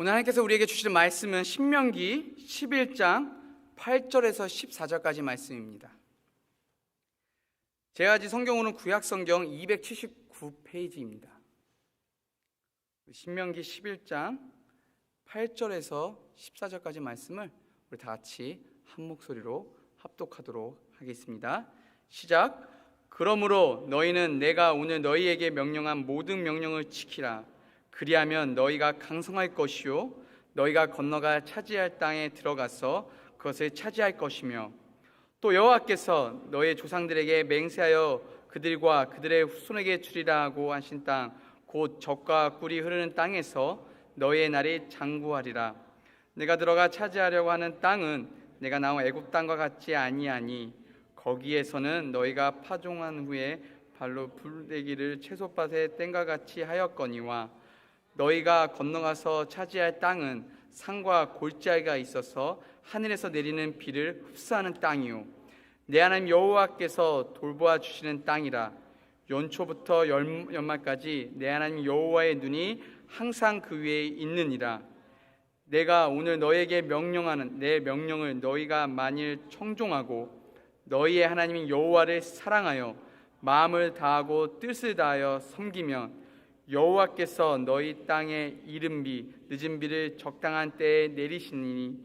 오늘 하나님께서 우리에게 주시는 말씀은 신명기 11장 8절에서 14절까지 말씀입니다. 제가 가진 성경으로는 구약 성경 279페이지입니다. 신명기 11장 8절에서 14절까지 말씀을 우리 다 같이 한 목소리로 합독하도록 하겠습니다. 시작. 그러므로 너희는 내가 오늘 너희에게 명령한 모든 명령을 지키라. 그리하면 너희가 강성할 것이요 너희가 건너가 차지할 땅에 들어가서 그것을 차지할 것이며 또 여호와께서 너희 조상들에게 맹세하여 그들과 그들의 후손에게 주리라 하고 하신 땅 곧 적과 꿀이 흐르는 땅에서 너희의 날이 장구하리라. 내가 들어가 차지하려고 하는 땅은 내가 나온 애굽 땅과 같지 아니하니 거기에서는 너희가 파종한 후에 발로 불대기를 채소밭에 뗀과 같이 하였거니와 너희가 건너가서 차지할 땅은 산과 골짜기가 있어서 하늘에서 내리는 비를 흡수하는 땅이요. 내 하나님 여호와께서 돌보아 주시는 땅이라. 연초부터 연- 연말까지 내 하나님 여호와의 눈이 항상 그 위에 있느니라. 내가 오늘 너에게 명령하는 내 명령을 너희가 만일 청종하고 너희의 하나님인 여호와를 사랑하여 마음을 다하고 뜻을 다하여 섬기면 여호와께서 너희 땅에 이른 비 늦은 비를 적당한 때에 내리시니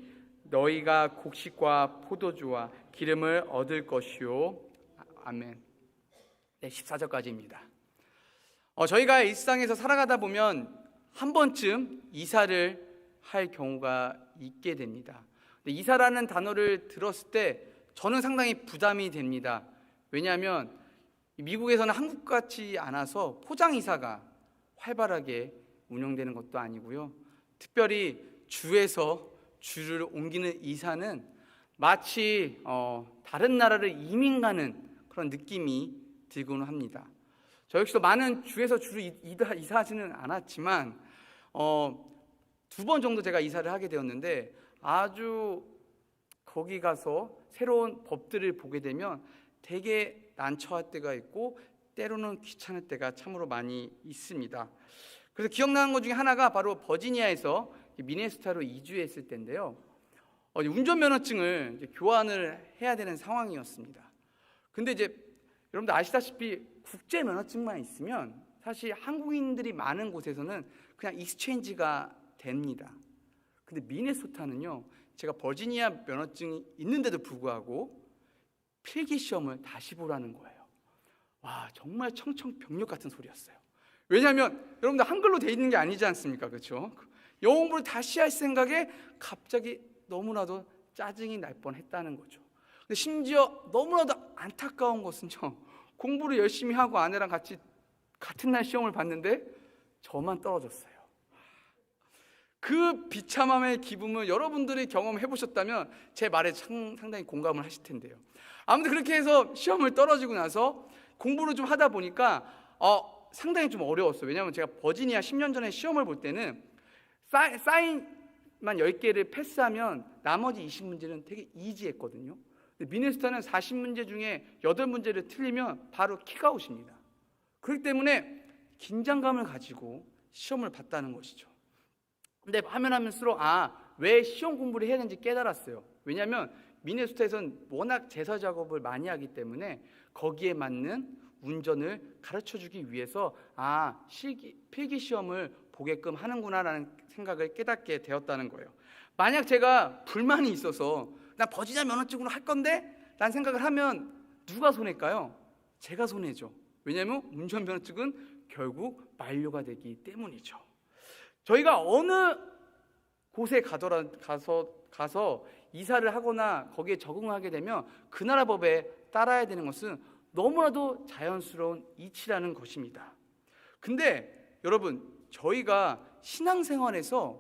너희가 곡식과 포도주와 기름을 얻을 것이요 아- 아멘. 네, 14절까지입니다. 어, 저희가 일상에서 살아가다 보면 한 번쯤 이사를 할 경우가 있게 됩니다. 근데 이사라는 단어를 들었을 때 저는 상당히 부담이 됩니다. 왜냐하면 미국에서는 한국 같지 않아서 포장 이사가 활발하게 운영되는 것도 아니고요. 특별히 주에서 주를 옮기는 이사는 마치 어, 다른 나라를 이민 가는 그런 느낌이 들고는 합니다. 저 역시도 많은 주에서 이다- 이사하지는 않았지만 어, 두 번 정도 제가 이사를 하게 되었는데 아주 거기 가서 새로운 법들을 보게 되면 되게 난처할 때가 있고 때로는 귀찮을 때가 참으로 많이 있습니다. 그래서 기억나는 것 중에 하나가 바로 버지니아에서 미네소타로 이주했을 때인데요. 어, 운전면허증을 교환을 해야 되는 상황이었습니다. 근데 이제 여러분들 아시다시피 국제 면허증만 있으면 사실 한국인들이 많은 곳에서는 그냥 익스체인지가 됩니다. 근데 미네소타는요, 제가 버지니아 면허증이 있는데도 불구하고 필기 시험을 다시 보라는 거예요. 와, 정말 청청병력 같은 소리였어요. 왜냐하면 여러분들 한글로 돼 있는 게 아니지 않습니까? 그렇죠? 영어 공부를 다시 할 생각에 갑자기 너무나도 짜증이 날 뻔했다는 거죠. 근데 심지어 너무나도 안타까운 것은요. 공부를 열심히 하고 아내랑 같이 같은 날 시험을 봤는데 저만 떨어졌어요. 그 비참함의 기분을 여러분들이 경험해 보셨다면 제 말에 상, 상당히 공감을 하실 텐데요. 아무튼 그렇게 해서 시험을 떨어지고 나서 공부를 좀 하다 보니까 어, 상당히 좀 어려웠어요. 왜냐하면 제가 버지니아 10년 전에 시험을 볼 때는 사인, 사인만 10개를 패스하면 나머지 20문제는 되게 이지했거든요. 미네소타는 40문제 중에 8문제를 틀리면 바로 킥아웃입니다. 그렇기 때문에 긴장감을 가지고 시험을 봤다는 것이죠. 근데 하면 하면수록 아, 왜 시험 공부를 해야 되는지 깨달았어요. 왜냐하면 미네소타에서는 워낙 제사 작업을 많이 하기 때문에 거기에 맞는 운전을 가르쳐 주기 위해서 아, 실기, 필기 시험을 보게끔 하는구나라는 생각을 깨닫게 되었다는 거예요. 만약 제가 불만이 있어서 나 버지니아 면허증으로 할 건데 라는 생각을 하면 누가 손해일까요? 제가 손해죠. 왜냐하면 운전 면허증은 결국 만료가 되기 때문이죠. 저희가 어느 곳에 가더라 가서 가서 이사를 하거나 거기에 적응하게 되면 그 나라 법에 따라야 되는 것은 너무나도 자연스러운 이치라는 것입니다. 근데 여러분 저희가 신앙생활에서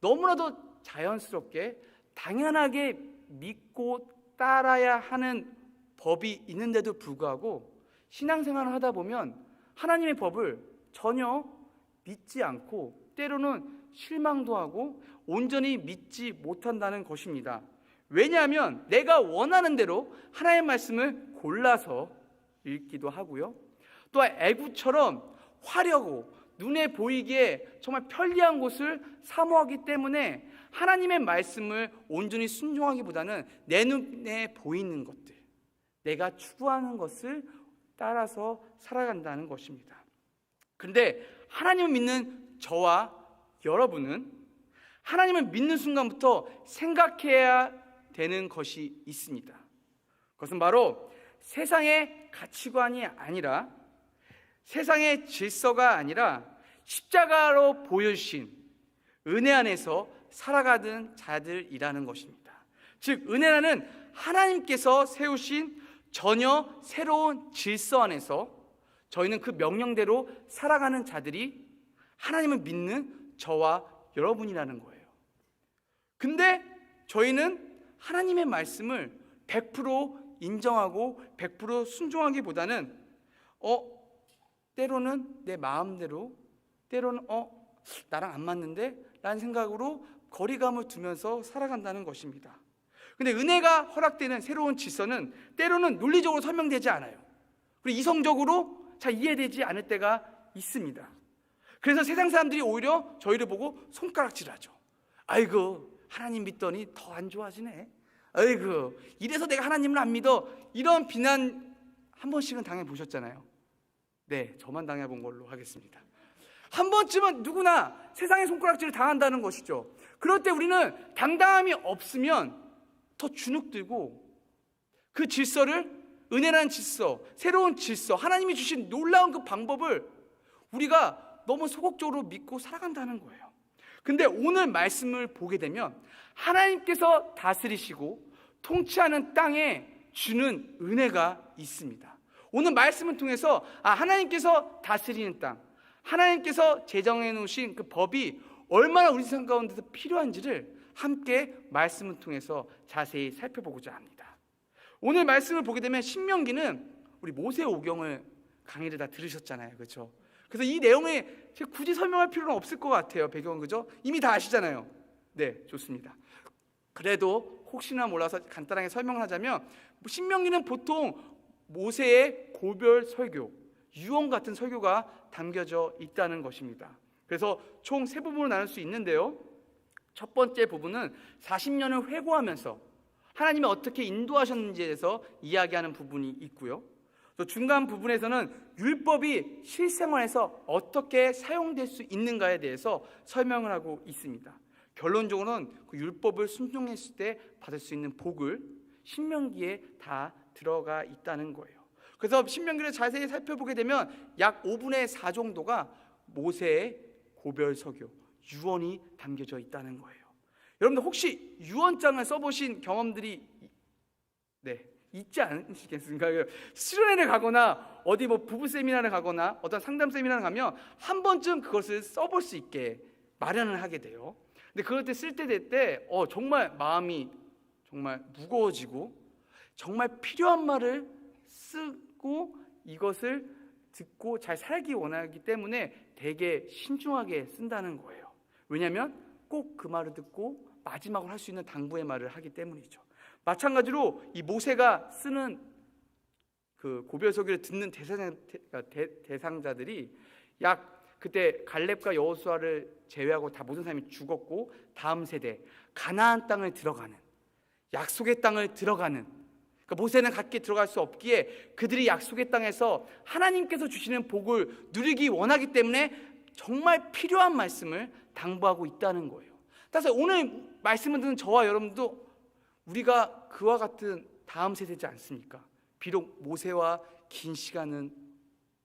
너무나도 자연스럽게 당연하게 믿고 따라야 하는 법이 있는데도 불구하고 신앙생활을 하다 보면 하나님의 법을 전혀 믿지 않고 때로는 실망도 하고 온전히 믿지 못한다는 것입니다. 왜냐하면 내가 원하는 대로 하나님의 말씀을 골라서 읽기도 하고요. 또 애구처럼 화려고 눈에 보이기에 정말 편리한 곳을 사모하기 때문에 하나님의 말씀을 온전히 순종하기보다는 내 눈에 보이는 것들, 내가 추구하는 것을 따라서 살아간다는 것입니다. 근데 하나님을 믿는 저와 여러분은 하나님을 믿는 순간부터 생각해야 되는 것이 있습니다. 그것은 바로 세상의 가치관이 아니라 세상의 질서가 아니라 십자가로 보여주신 은혜 안에서 살아가는 자들이라는 것입니다. 즉, 은혜라는 하나님께서 세우신 전혀 새로운 질서 안에서 저희는 그 명령대로 살아가는 자들이 하나님을 믿는 저와 여러분이라는 거예요. 근데 저희는 하나님의 말씀을 100% 인정하고 100% 순종하기보다는 어 때로는 내 마음대로 때로는 어 나랑 안 맞는데 라는 생각으로 거리감을 두면서 살아간다는 것입니다. 근데 은혜가 허락되는 새로운 질서는 때로는 논리적으로 설명되지 않아요. 그리고 이성적으로 잘 이해되지 않을 때가 있습니다. 그래서 세상 사람들이 오히려 저희를 보고 손가락질 하죠. 아이고 하나님 믿더니 더 안 좋아지네. 아이고 이래서 내가 하나님을 안 믿어. 이런 비난 한 번씩은 당해 보셨잖아요. 네, 저만 당해 본 걸로 하겠습니다. 한 번쯤은 누구나 세상의 손가락질을 당한다는 것이죠. 그럴 때 우리는 당당함이 없으면 더 주눅들고 그 질서를 은혜라는 질서, 새로운 질서, 하나님이 주신 놀라운 그 방법을 우리가 너무 소극적으로 믿고 살아간다는 거예요. 근데 오늘 말씀을 보게 되면 하나님께서 다스리시고 통치하는 땅에 주는 은혜가 있습니다. 오늘 말씀을 통해서 아 하나님께서 다스리는 땅, 하나님께서 제정해 놓으신 그 법이 얼마나 우리 삶 가운데서 필요한지를 함께 말씀을 통해서 자세히 살펴보고자 합니다. 오늘 말씀을 보게 되면 신명기는 우리 모세 오경을 강의를 다 들으셨잖아요. 그렇죠? 그래서 이 내용에 제가 굳이 설명할 필요는 없을 것 같아요. 배경은 그죠? 이미 다 아시잖아요. 네, 좋습니다. 그래도 혹시나 몰라서 간단하게 설명을 하자면 신명기는 보통 모세의 고별 설교, 유언 같은 설교가 담겨져 있다는 것입니다. 그래서 총 세 부분으로 나눌 수 있는데요. 첫 번째 부분은 40년을 회고하면서 하나님이 어떻게 인도하셨는지에 대해서 이야기하는 부분이 있고요. 또 중간 부분에서는 율법이 실생활에서 어떻게 사용될 수 있는가에 대해서 설명을 하고 있습니다. 결론적으로는 그 율법을 순종했을 때 받을 수 있는 복을 신명기에 다 들어가 있다는 거예요. 그래서 신명기를 자세히 살펴보게 되면 약 5분의 4 정도가 모세의 고별 서교, 유언이 담겨져 있다는 거예요. 여러분들 혹시 유언장을 써보신 경험들이 네 있지 않으시겠습니까? 수련회를 가거나 어디 뭐 부부 세미나를 가거나 어떤 상담 세미나를 가면 한 번쯤 그것을 써볼 수 있게 마련을 하게 돼요. 근데 그럴 때 쓸 때 될 때 어, 정말 마음이 정말 무거워지고 정말 필요한 말을 쓰고 이것을 듣고 잘 살기 원하기 때문에 되게 신중하게 쓴다는 거예요. 왜냐하면 꼭 그 말을 듣고 마지막으로 할 수 있는 당부의 말을 하기 때문이죠. 마찬가지로 이 모세가 쓰는 그 고별서기를 듣는 대상, 대 상자들이 약 그때 갈렙과 여호수아를 제외하고 다 모든 사람이 죽었고 다음 세대 가나안 땅을 들어가는 약속의 땅을 들어가는 그러니까 모세는 갖게 들어갈 수 없기에 그들이 약속의 땅에서 하나님께서 주시는 복을 누리기 원하기 때문에 정말 필요한 말씀을 당부하고 있다는 거예요. 따라서 오늘 말씀을 듣는 저와 여러분도 우리가 그와 같은 다음 세대지 않습니까? 비록 모세와 긴 시간은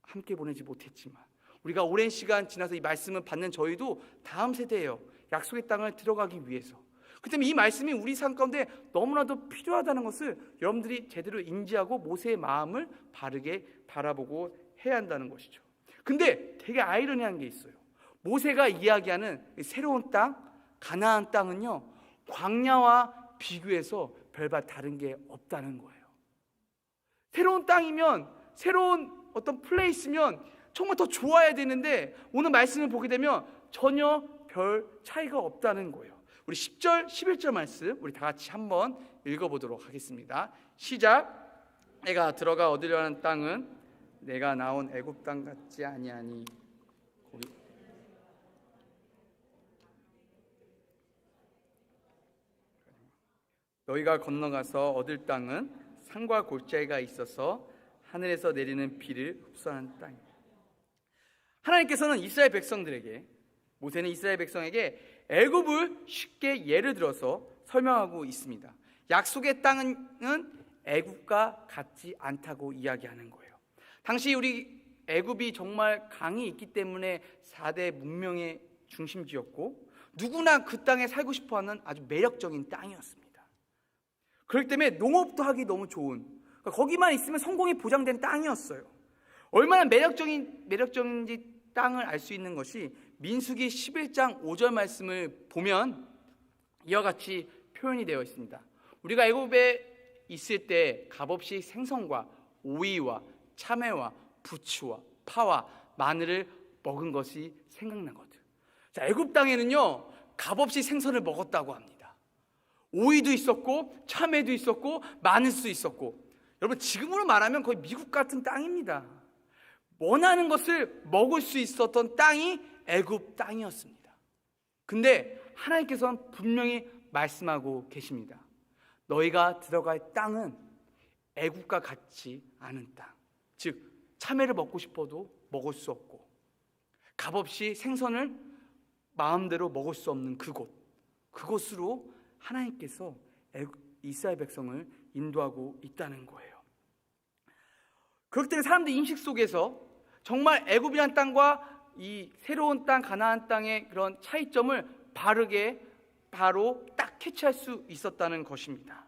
함께 보내지 못했지만 우리가 오랜 시간 지나서 이 말씀을 받는 저희도 다음 세대예요. 약속의 땅을 들어가기 위해서. 그 때문에 이 말씀이 우리 삶 가운데 너무나도 필요하다는 것을 여러분들이 제대로 인지하고 모세의 마음을 바르게 바라보고 해야 한다는 것이죠. 근데 되게 아이러니한 게 있어요. 모세가 이야기하는 새로운 땅, 가나안 땅은요, 광야와 비교해서 별반 다른 게 없다는 거예요. 새로운 땅이면 새로운 어떤 플레이스면 정말 더 좋아야 되는데 오늘 말씀을 보게 되면 전혀 별 차이가 없다는 거예요. 우리 10절, 11절 말씀 우리 다 같이 한번 읽어보도록 하겠습니다. 시작. 내가 들어가 얻으려 하는 땅은 내가 나온 애굽 땅 같지 아니하니 거기 너희가 건너가서 얻을 땅은 산과 골짜기가 있어서 하늘에서 내리는 비를 흡수하는 땅. 하나님께서는 이스라엘 백성들에게 모세는 이스라엘 백성에게 애굽을 쉽게 예를 들어서 설명하고 있습니다. 약속의 땅은 애굽과 같지 않다고 이야기하는 거예요. 당시 우리 애굽이 정말 강이 있기 때문에 4대 문명의 중심지였고 누구나 그 땅에 살고 싶어하는 아주 매력적인 땅이었습니다. 그렇기 때문에 농업도 하기 너무 좋은 그러니까 거기만 있으면 성공이 보장된 땅이었어요. 얼마나 매력적인 매력적인지 땅을 알 수 있는 것이 민수기 11장 5절 말씀을 보면 이와 같이 표현이 되어 있습니다. 우리가 애굽에 있을 때 값없이 생선과 오이와 참외와 부추와 파와 마늘을 먹은 것이 생각나거든. 자, 애굽 땅에는요 값없이 생선을 먹었다고 합니다. 오이도 있었고 참외도 있었고 마늘도 있었고 여러분 지금으로 말하면 거의 미국 같은 땅입니다. 원하는 것을 먹을 수 있었던 땅이 애굽 땅이었습니다. 근데 하나님께서는 분명히 말씀하고 계십니다. 너희가 들어갈 땅은 애굽과 같지 않은 땅. 즉 참외를 먹고 싶어도 먹을 수 없고 값없이 생선을 마음대로 먹을 수 없는 그곳. 그곳으로 하나님께서 이스라엘 백성을 인도하고 있다는 거예요. 그렇기 때문에 사람들 인식 속에서 정말 애굽이란 땅과 이 새로운 땅 가나안 땅의 그런 차이점을 바르게 바로 딱 캐치할 수 있었다는 것입니다.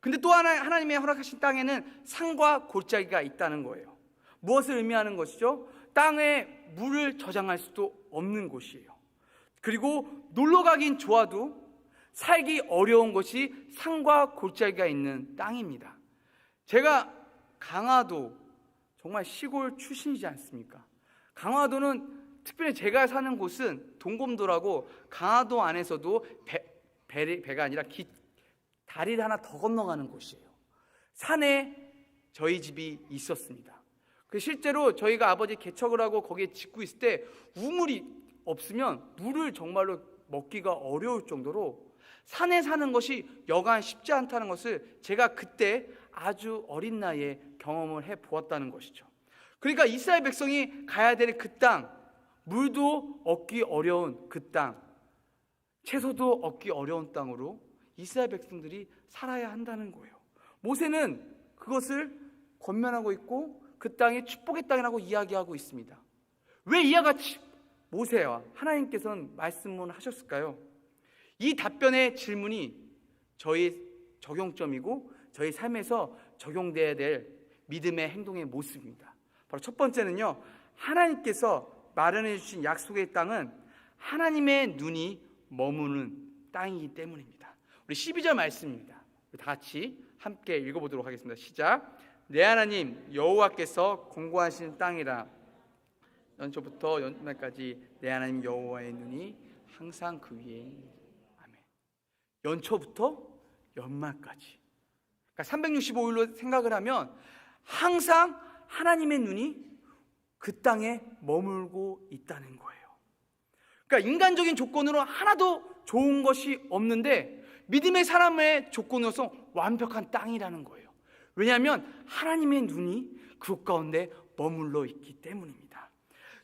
근데 또 하나 하나님의 허락하신 땅에는 산과 골짜기가 있다는 거예요. 무엇을 의미하는 것이죠? 땅에 물을 저장할 수도 없는 곳이에요. 그리고 놀러 가긴 좋아도 살기 어려운 곳이 산과 골짜기가 있는 땅입니다. 제가 강화도 정말 시골 출신이지 않습니까? 강화도는 특별히 제가 사는 곳은 동검도라고 강화도 안에서도 배, 배, 배가 아니라 기, 다리를 하나 더 건너가는 곳이에요. 산에 저희 집이 있었습니다. 그 실제로 저희가 아버지 개척을 하고 거기에 짓고 있을 때 우물이 없으면 물을 정말로 먹기가 어려울 정도로 산에 사는 것이 여간 쉽지 않다는 것을 제가 그때 아주 어린 나이에 경험을 해 보았다는 것이죠. 그러니까 이스라엘 백성이 가야 될 그 땅, 물도 얻기 어려운 그 땅, 채소도 얻기 어려운 땅으로 이스라엘 백성들이 살아야 한다는 거예요. 모세는 그것을 권면하고 있고 그 땅이 축복의 땅이라고 이야기하고 있습니다. 왜 이와 같이 모세와 하나님께서는 말씀을 하셨을까요? 이 답변의 질문이 저희 적용점이고 저희 삶에서 적용돼야 될 믿음의 행동의 모습입니다. 바로 첫 번째는요. 하나님께서 마련해 주신 약속의 땅은 하나님의 눈이 머무는 땅이기 때문입니다. 우리 12절 말씀입니다. 다 같이 함께 읽어 보도록 하겠습니다. 시작. 내 하나님 여호와께서 공고하신 땅이라 연초부터 연말까지 내 하나님 여호와의 눈이 항상 그 위에. 연초부터 연말까지. 그러니까 365일로 생각을 하면 항상 하나님의 눈이 그 땅에 머물고 있다는 거예요. 그러니까 인간적인 조건으로 하나도 좋은 것이 없는데 믿음의 사람의 조건으로서 완벽한 땅이라는 거예요. 왜냐하면 하나님의 눈이 그곳 가운데 머물러 있기 때문입니다.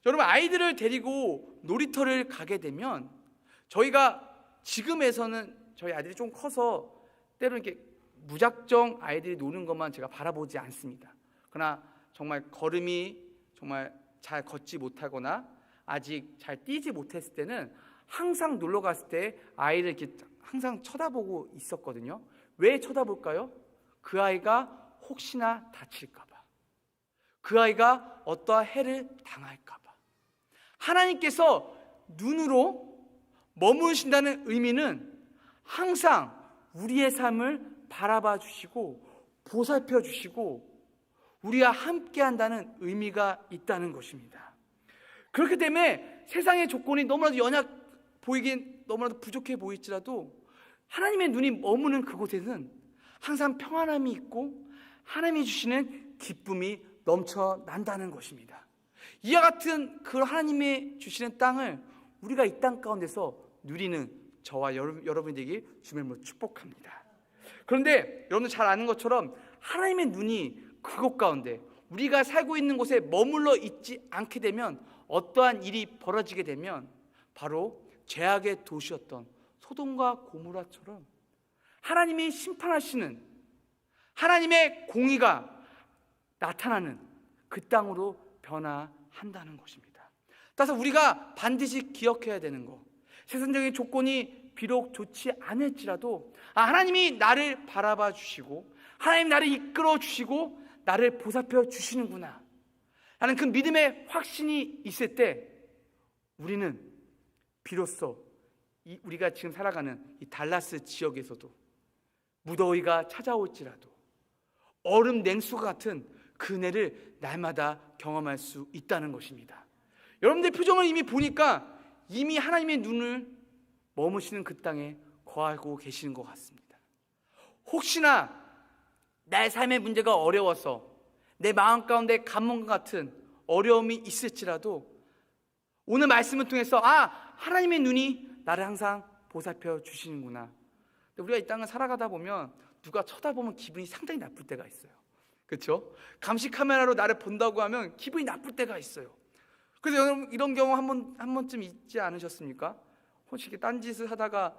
여러분 아이들을 데리고 놀이터를 가게 되면 저희가 지금에서는 저희 아이들이 좀 커서 때로 이렇게 무작정 아이들이 노는 것만 제가 바라보지 않습니다. 그러나 정말 걸음이 정말 잘 걷지 못하거나 아직 잘 뛰지 못했을 때는 항상 놀러 갔을 때 아이를 이렇게 항상 쳐다보고 있었거든요. 왜 쳐다볼까요? 그 아이가 혹시나 다칠까봐. 그 아이가 어떠한 해를 당할까봐. 하나님께서 눈으로 머무신다는 의미는 항상 우리의 삶을 바라봐 주시고 보살펴 주시고 우리와 함께 한다는 의미가 있다는 것입니다. 그렇기 때문에 세상의 조건이 너무나도 연약 보이긴 너무나도 부족해 보일지라도 하나님의 눈이 머무는 그곳에는 항상 평안함이 있고 하나님이 주시는 기쁨이 넘쳐난다는 것입니다. 이와 같은 그 하나님의 주시는 땅을 우리가 이 땅 가운데서 누리는 저와 여러분, 여러분들에게 주님을 축복합니다. 그런데 여러분들 잘 아는 것처럼 하나님의 눈이 그곳 가운데 우리가 살고 있는 곳에 머물러 있지 않게 되면 어떠한 일이 벌어지게 되면 바로 죄악의 도시였던 소돔과 고모라처럼 하나님이 심판하시는 하나님의 공의가 나타나는 그 땅으로 변화한다는 것입니다. 따라서 우리가 반드시 기억해야 되는 거. 세상적인 조건이 비록 좋지 않을지라도 아, 하나님이 나를 바라봐 주시고 하나님 나를 이끌어 주시고 나를 보살펴 주시는구나. 라는 그 믿음의 확신이 있을 때 우리는 비로소 이 우리가 지금 살아가는 이 달라스 지역에서도 무더위가 찾아올지라도 얼음 냉수 같은 그네를 날마다 경험할 수 있다는 것입니다. 여러분들 표정을 이미 보니까 이미 하나님의 눈을 머무시는 그 땅에 거하고 계시는 것 같습니다. 혹시나 나의 삶의 문제가 어려워서 내 마음 가운데 감문 같은 어려움이 있을지라도 오늘 말씀을 통해서 아 하나님의 눈이 나를 항상 보살펴 주시는구나. 우리가 이 땅을 살아가다 보면 누가 쳐다보면 기분이 상당히 나쁠 때가 있어요. 그렇죠? 감시 카메라로 나를 본다고 하면 기분이 나쁠 때가 있어요. 그래서 여러분 이런 경우 한번 한 번쯤 있지 않으셨습니까? 혹시 딴짓을 하다가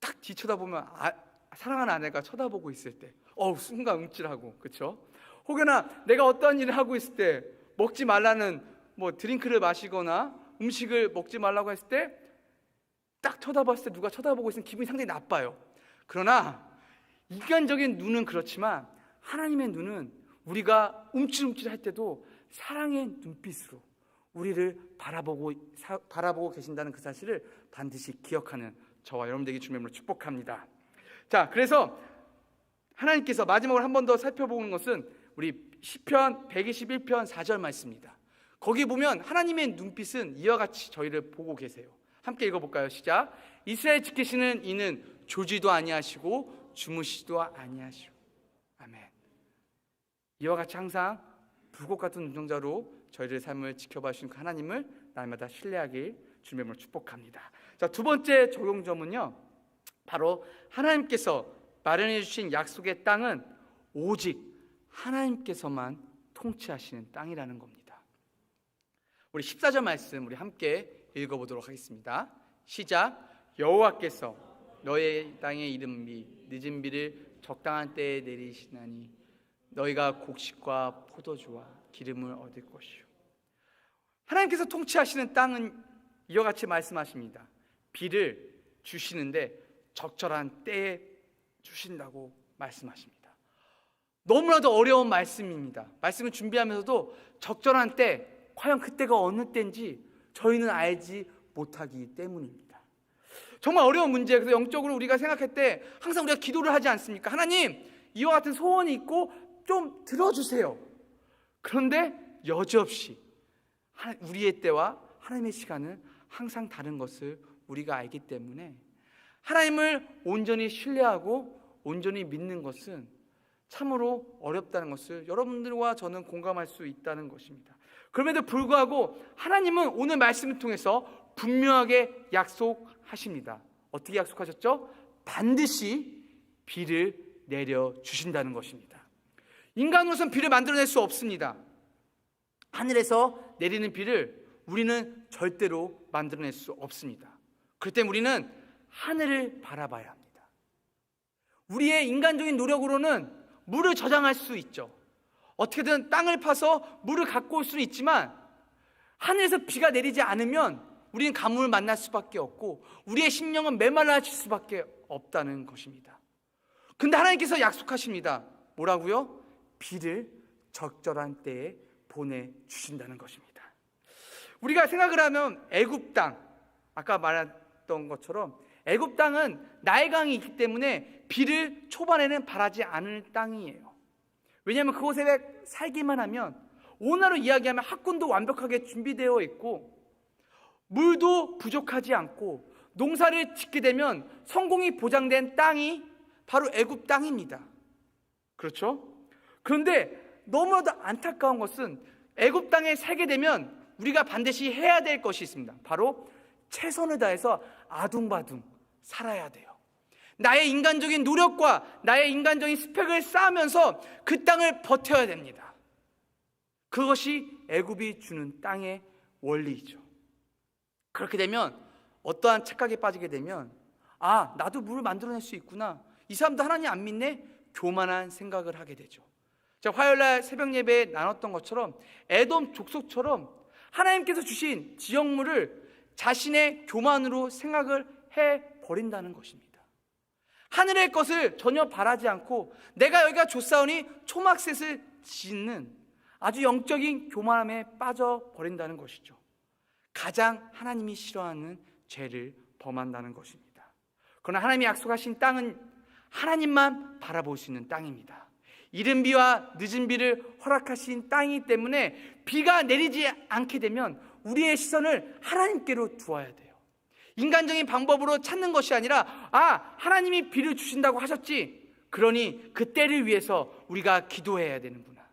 딱 뒤쳐다보면 아, 사랑하는 아내가 쳐다보고 있을 때, 어우 순간 움찔하고, 그렇죠? 혹여나 내가 어떠한 일을 하고 있을 때 먹지 말라는 뭐 드링크를 마시거나 음식을 먹지 말라고 했을 때 딱 쳐다봤을 때 누가 쳐다보고 있으면 기분이 상당히 나빠요. 그러나 인간적인 눈은 그렇지만 하나님의 눈은 우리가 움찔움찔 할 때도 사랑의 눈빛으로 우리를 바라보고 사- 바라보고 계신다는 그 사실을 반드시 기억하는 저와 여러분들에게 주님으로 축복합니다. 자, 그래서 하나님께서 마지막으로 한 번 더 살펴보는 것은 우리 시편 121편 4절 말씀입니다. 거기 보면 하나님의 눈빛은 이와 같이 저희를 보고 계세요. 함께 읽어 볼까요? 시작. 이스라엘 지키시는 이는 조지도 아니하시고 주무시도 아니하시고 아멘. 이와 같이 항상 불꽃 같은 눈동자로 저희들의 삶을 지켜봐 주신 그 하나님을 날마다 신뢰하길 주님으로 축복합니다. 자, 두 번째 적용점은요. 바로 하나님께서 마련해 주신 약속의 땅은 오직 하나님께서만 통치하시는 땅이라는 겁니다. 우리 14절 말씀 우리 함께 읽어 보도록 하겠습니다. 시작. 여호와께서 너의 땅의 이름 비 늦은 비를 적당한 때에 내리시나니 너희가 곡식과 포도주와 기름을 얻을 것이요. 하나님께서 통치하시는 땅은 이와 같이 말씀하십니다. 비를 주시는데 적절한 때에 주신다고 말씀하십니다. 너무나도 어려운 말씀입니다. 말씀을 준비하면서도 적절한 때, 과연 그때가 어느 때인지 저희는 알지 못하기 때문입니다. 정말 어려운 문제. 그래서 영적으로 우리가 생각할 때 항상 우리가 기도를 하지 않습니까? 하나님, 이와 같은 소원이 있고 좀 들어주세요. 그런데 여지없이 우리의 때와 하나님의 시간은 항상 다른 것을 우리가 알기 때문에 하나님을 온전히 신뢰하고 온전히 믿는 것은 참으로 어렵다는 것을 여러분들과 저는 공감할 수 있다는 것입니다. 그럼에도 불구하고 하나님은 오늘 말씀을 통해서 분명하게 약속하십니다. 어떻게 약속하셨죠? 반드시 비를 내려 주신다는 것입니다. 인간으로서는 비를 만들어낼 수 없습니다. 하늘에서 내리는 비를 우리는 절대로 만들어낼 수 없습니다. 그럴 때 우리는 하늘을 바라봐야 합니다. 우리의 인간적인 노력으로는 물을 저장할 수 있죠. 어떻게든 땅을 파서 물을 갖고 올 수는 있지만 하늘에서 비가 내리지 않으면 우리는 가뭄을 만날 수밖에 없고 우리의 심령은 메말라질 수밖에 없다는 것입니다. 근데 하나님께서 약속하십니다. 뭐라고요? 비를 적절한 때에 보내 주신다는 것입니다. 우리가 생각을 하면 애굽 땅 아까 말했던 것처럼 애굽 땅은 나일강이 있기 때문에 비를 초반에는 바라지 않을 땅이에요. 왜냐하면 그곳에 살기만 하면 오나로 이야기하면 학군도 완벽하게 준비되어 있고 물도 부족하지 않고 농사를 짓게 되면 성공이 보장된 땅이 바로 애굽 땅입니다. 그렇죠? 그런데 너무나도 안타까운 것은 애굽 땅에 살게 되면 우리가 반드시 해야 될 것이 있습니다. 바로 최선을 다해서 아둥바둥 살아야 돼요. 나의 인간적인 노력과 나의 인간적인 스펙을 쌓으면서 그 땅을 버텨야 됩니다. 그것이 애굽이 주는 땅의 원리이죠. 그렇게 되면 어떠한 착각에 빠지게 되면 아 나도 물을 만들어낼 수 있구나 이 사람도 하나님 안 믿네 교만한 생각을 하게 되죠. 자 화요일날 새벽 예배에 나눴던 것처럼 에돔 족속처럼 하나님께서 주신 지역물을 자신의 교만으로 생각을 해 버린다는 것입니다. 하늘의 것을 전혀 바라지 않고 내가 여기가 좋사오니 초막셋을 짓는 아주 영적인 교만함에 빠져 버린다는 것이죠. 가장 하나님이 싫어하는 죄를 범한다는 것입니다. 그러나 하나님이 약속하신 땅은 하나님만 바라볼 수 있는 땅입니다. 이른 비와 늦은 비를 허락하신 땅이기 때문에 비가 내리지 않게 되면 우리의 시선을 하나님께로 두어야 돼요. 인간적인 방법으로 찾는 것이 아니라 아 하나님이 비를 주신다고 하셨지. 그러니 그 때를 위해서 우리가 기도해야 되는구나.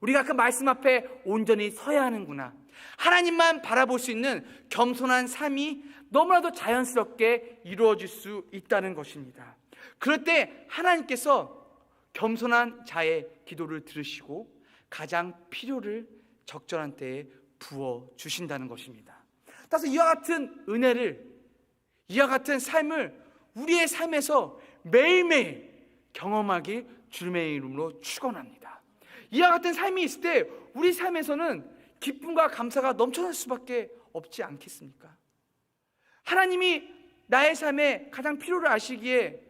우리가 그 말씀 앞에 온전히 서야 하는구나. 하나님만 바라볼 수 있는 겸손한 삶이 너무나도 자연스럽게 이루어질 수 있다는 것입니다. 그럴 때 하나님께서 겸손한 자의 기도를 들으시고 가장 필요를 적절한 때에 부어 주신다는 것입니다 따라서 이와 같은 은혜를 이와 같은 삶을 우리의 삶에서 매일매일 경험하기 주님의 이름으로 축원합니다. 이와 같은 삶이 있을 때 우리 삶에서는 기쁨과 감사가 넘쳐날 수밖에 없지 않겠습니까? 하나님이 나의 삶에 가장 필요를 아시기에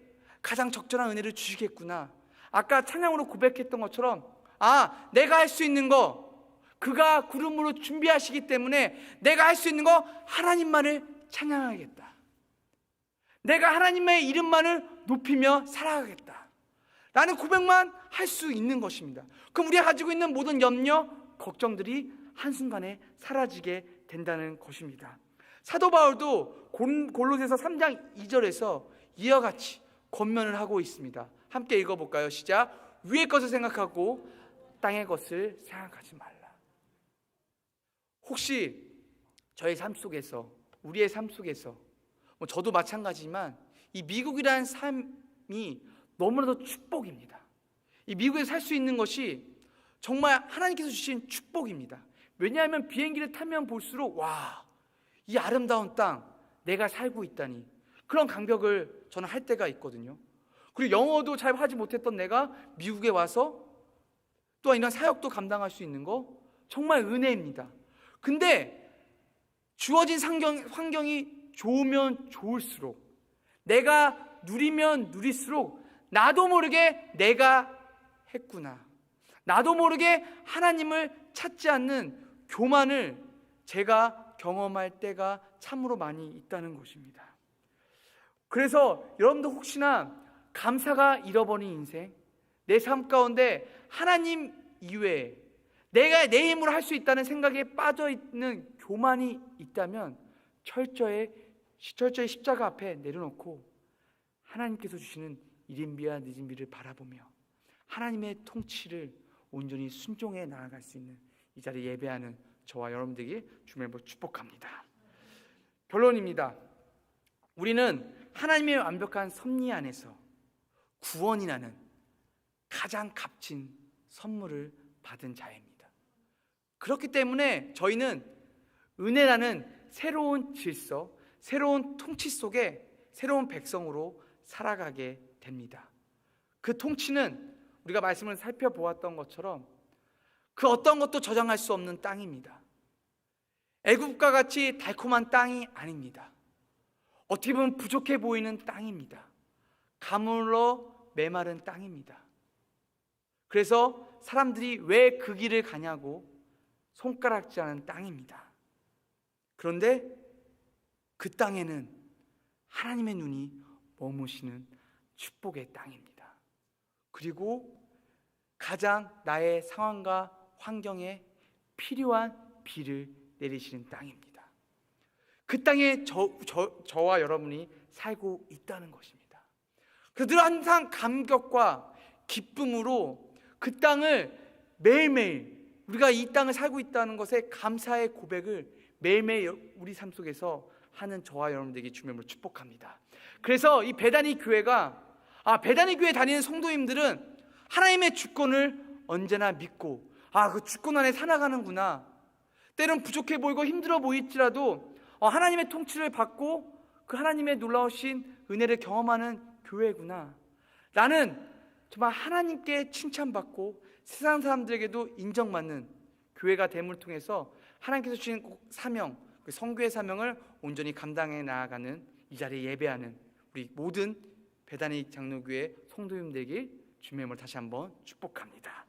가장 적절한 은혜를 주시겠구나. 아까 찬양으로 고백했던 것처럼 아, 내가 할 수 있는 거 그가 구름으로 준비하시기 때문에 내가 할 수 있는 거 하나님만을 찬양하겠다. 내가 하나님의 이름만을 높이며 살아가겠다. 라는 고백만 할 수 있는 것입니다. 그럼 우리가 가지고 있는 모든 염려, 걱정들이 한순간에 사라지게 된다는 것입니다. 사도 바울도 골로새서 3장 2절에서 이와 같이 권면을 하고 있습니다. 함께 읽어볼까요? 시작. 위의 것을 생각하고 땅의 것을 생각하지 말라. 혹시 저의 삶 속에서 우리의 삶 속에서 뭐 저도 마찬가지지만 이 미국이라는 삶이 너무나도 축복입니다. 이 미국에 살 수 있는 것이 정말 하나님께서 주신 축복입니다. 왜냐하면 비행기를 타면 볼수록 와, 이 아름다운 땅 내가 살고 있다니 그런 감격을 저는 할 때가 있거든요. 그리고 영어도 잘 하지 못했던 내가 미국에 와서 또한 이런 사역도 감당할 수 있는 거 정말 은혜입니다. 근데 주어진 환경, 환경이 좋으면 좋을수록 내가 누리면 누릴수록 나도 모르게 내가 했구나. 나도 모르게 하나님을 찾지 않는 교만을 제가 경험할 때가 참으로 많이 있다는 것입니다. 그래서 여러분도 혹시나 감사가 잃어버린 인생, 내 삶 가운데 하나님 이외에 내가 내 힘으로 할 수 있다는 생각에 빠져 있는 교만이 있다면 철저히 철저히 십자가 앞에 내려놓고 하나님께서 주시는 이른비와 늦은비를 바라보며 하나님의 통치를 온전히 순종해 나아갈 수 있는 이 자리에 예배하는 저와 여러분들에게 주님을 축복합니다. 결론입니다. 우리는 하나님의 완벽한 섭리 안에서 구원이라는 가장 값진 선물을 받은 자입니다. 그렇기 때문에 저희는 은혜라는 새로운 질서, 새로운 통치 속에 새로운 백성으로 살아가게 됩니다. 그 통치는 우리가 말씀을 살펴보았던 것처럼 그 어떤 것도 저장할 수 없는 땅입니다. 애굽과 같이 달콤한 땅이 아닙니다. 어떻게 보면 부족해 보이는 땅입니다. 가물러 메마른 땅입니다. 그래서 사람들이 왜 그 길을 가냐고 손가락질하는 땅입니다. 그런데 그 땅에는 하나님의 눈이 머무시는 축복의 땅입니다. 그리고 가장 나의 상황과 환경에 필요한 비를 내리시는 땅입니다. 그 땅에 저, 저, 저와 여러분이 살고 있다는 것입니다. 그들 항상 감격과 기쁨으로 그 땅을 매일매일 우리가 이 땅을 살고 있다는 것에 감사의 고백을 매일매일 우리 삶 속에서 하는 저와 여러분들에게 주님을 축복합니다. 그래서 이 배단이 교회가 아 배단이 교회 다니는 성도님들은 하나님의 주권을 언제나 믿고 아 그 주권 안에 살아가는구나. 때론 부족해 보이고 힘들어 보일지라도 어, 하나님의 통치를 받고 그 하나님의 놀라우신 은혜를 경험하는 교회구나. 나는 정말 하나님께 칭찬받고 세상 사람들에게도 인정받는 교회가 됨을 통해서 하나님께서 주신 꼭 사명, 그 성교의 사명을 온전히 감당해 나아가는 이 자리에 예배하는 우리 모든 배단의 장로교회 성도님들에게 주님의 이름을 다시 한번 축복합니다.